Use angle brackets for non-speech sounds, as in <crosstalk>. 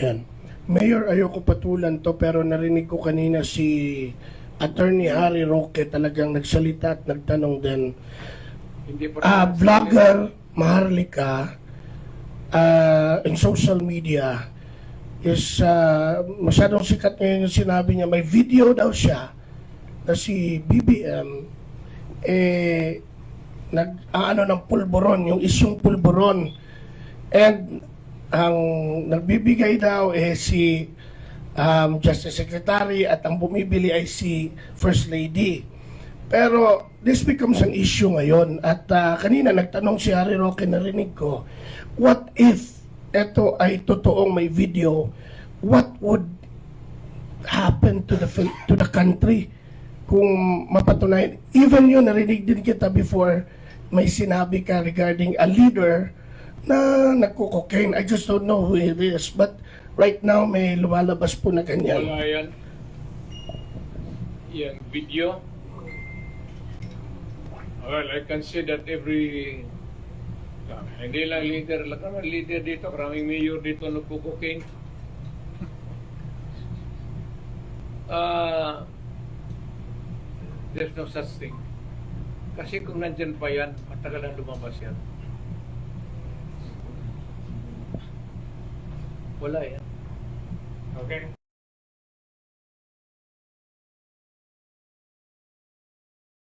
Yan. Mayor, ayoko patulan to pero narinig ko kanina si Attorney Harry Roque talagang nagsalita at nagtanong din. Hindi po Ah, vlogger Maharlika ah, in social media is ah, masyadong sikat ngayon yung sinabi niya may video daw siya na si BBM eh nag ang ano ng pulburon yung isyong pulburon and ang nagbibigay daw eh si um, Justice Secretary at ang bumibili ay si First Lady. Pero this becomes an issue ngayon at ah, kanina nagtanong si Harry Roque narinig ko, what if ito ay totoong may video, what would happen to the to the country kung mapatunayan. Even yun, narinig din kita before may sinabi ka regarding a leader na nagko-cocaine. I just don't know who it is. But right now, may lumalabas po na ganyan. Wala yan. Yan, video. Well, I can say that every Ah, hindi lang leader, naman leader dito, karaming mayor dito nagkukuking. <laughs> Ah, there's no such thing. Kasi kung nandyan pa yan, matagal na lumabas yan. Wala yan. Okay.